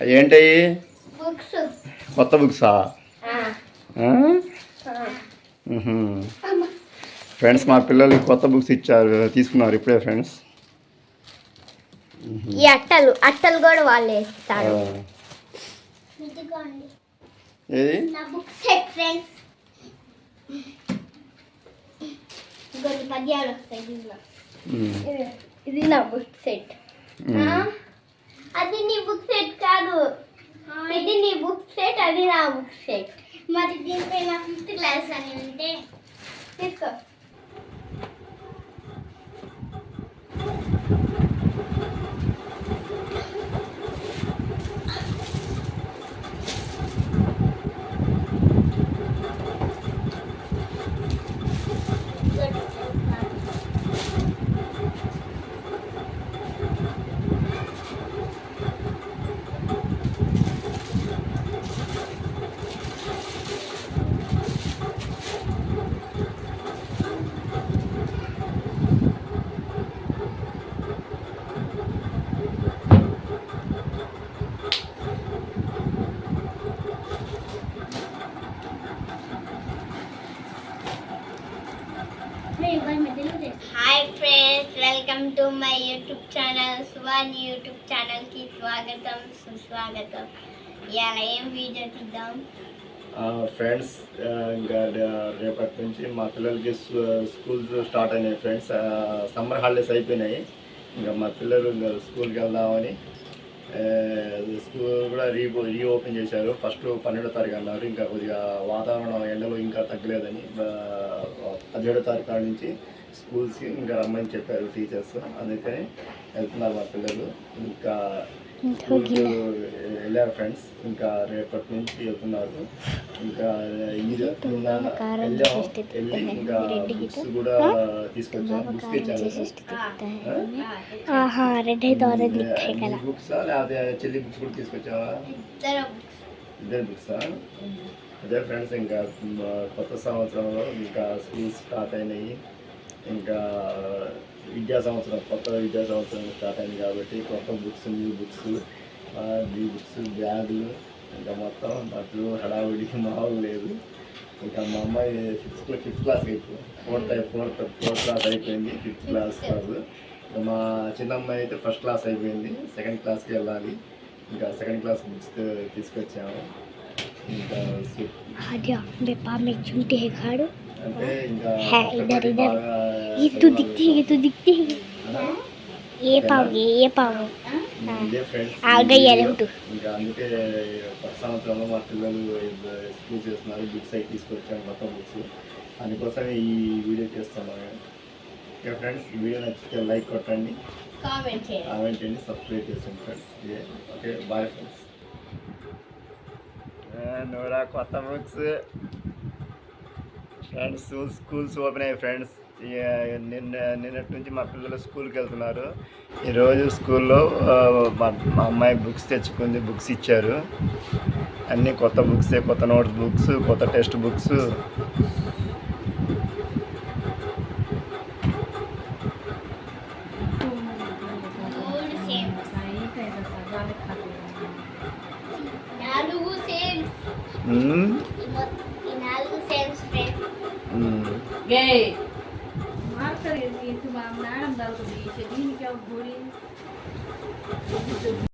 ఏంటయ్యి? కొత్త బుక్సా? ఫ్రెండ్స్ మా పిల్లలకి కొత్త బుక్స్ ఇచ్చారు తీసుకున్నారు ఇప్పుడే ఫ్రెండ్స్. ఈ అట్టలు అట్టలు కూడా వాళ్ళే ఇస్తారు. ఏది? ఇది నా బుక్ సెట్ ఉమ్. అది నీ బుక్ సెట్ కాదు ఇది నీ బుక్ సెట్ అది నా బుక్ సెట్ మరి దీనిపైన ఫిఫ్త్ క్లాస్ అని ఉంటే తీసుకో. Hi friends welcome to my YouTube channel Suvani YouTube ఛానల్కి స్వాగతం సుస్వాగతం. ఇవాళ ఏం వీడియో తీద్దాం ఆ, ఫ్రెండ్స్ ఇంకా రేపటి నుంచి మా పిల్లలకి స్కూ- స్కూల్స్ స్టార్ట్ అయినాయి ఫ్రెండ్స్. సమ్మర్ హాలిడేస్ అయిపోయినాయి. ఇంకా మా పిల్లలు ఇంకా స్కూల్కి వెళ్దామని స్కూల్ కూడా రీ రీఓపెన్ చేశారు. ఫస్ట్ పన్నెండో తారీఖు అన్నారు. ఇంకా కొద్దిగా వాతావరణం ఎండలు ఇంకా తగ్గలేదని పదిహేడో తారీఖు కాడ నుంచి స్కూల్స్కి ఇంకా రమ్మని చెప్పారు టీచర్స్. అందుకని వెళ్తున్నారు మా పిల్లలు. ఇంకా వెళ్ళారు ఫ్రెండ్స్ ఇంకా రేపటి నుంచి వెళ్తున్నారు. ఇంకా ఈ రో- నిన్న వెళ్ళాం వెళ్ళి ఇంకా బుక్స్ కూడా తీసుకొచ్చాం బుక్స్ తెచ్చాను ఆహా రెడ్ అయితే ఆరెంజ్ లిఖాయి కదా. బుక్సా లేకపోతే చెల్లి బుక్స్ కూడా తీసుకొచ్చావా? ఇద్దరు బుక్సా అదే ఫ్రెండ్స్ ఇంకా మ, కొత్త సంవత్సరంలో ఇంకా స్కూల్స్ స్టార్ట్ అయినాయి. ఇంకా విద్యా సంవత్సరం కొత్త విద్యా సంవత్సరం స్టార్ట్ అయింది కాబట్టి కొత్త books new books new books బ్యాగులు ఇంకా మొత్తం బట్టలు హడావిడి మామూలు లేదు. ఇంకా మా అమ్మాయి ఫిఫ్త్ ఫిఫ్త్ క్లాస్ అయిపోయింది ఫోర్త్ ఫోర్త్ ఫోర్త్ క్లాస్ అయిపోయింది ఫిఫ్త్ క్లాస్ కాదు మా చిన్న అమ్మాయి అయితే ఫస్ట్ క్లాస్ అయిపోయింది సెకండ్ క్లాస్కి వెళ్ళాలి. ఇంకా సెకండ్ క్లాస్ బుక్స్ తీసుకొచ్చాము. ఇంకా అంటే ఇంకా है इधर ఒక్కొక్కటి इधर బాగా ये तो दिखती है ये तो दिखती है ఆ? ये पाओगे ये पाओ ఇదే ఫ్రెండ్స్ ఆ గయ్య రెండు. ఇంకా అందుకే కొత్త సంవత్సరంలో మా పిల్లలు స్కూల్ చేస్తున్నారు బుక్స్ అయి తీసుకొచ్చాను మొత్తం బుక్స్ అందుకోసమే ఈ వీడియో చేస్తున్నాను ఓకే ఫ్రెండ్స్ ఈ వీడియో నచ్చితే లైక్ కొట్టండి కామెంట్ చేయండి కామెంట్ చేయండి సబ్స్క్రైబ్ చేయండి ఫ్రెండ్స్ ఓకే బాయ్ ఫ్రెండ్స్ నూరా కొత్త బుక్స్ ఫ్రెండ్స్ స్కూల్స్ ఓపెన్ అయ్యాయి ఫ్రెండ్స్ నిన్న నిన్నటి నుంచి మా పిల్లలు స్కూల్కి వెళ్తున్నారు. ఈరోజు స్కూల్లో మా మా అమ్మాయి బుక్స్ తెచ్చుకుంది బుక్స్ ఇచ్చారు. అన్నీ కొత్త బుక్సే కొత్త నోట్స్ బుక్స్ కొత్త టెక్స్ట్ బుక్స్. నాలుగు itu bang, nandang ko di siya, di ikaw burin.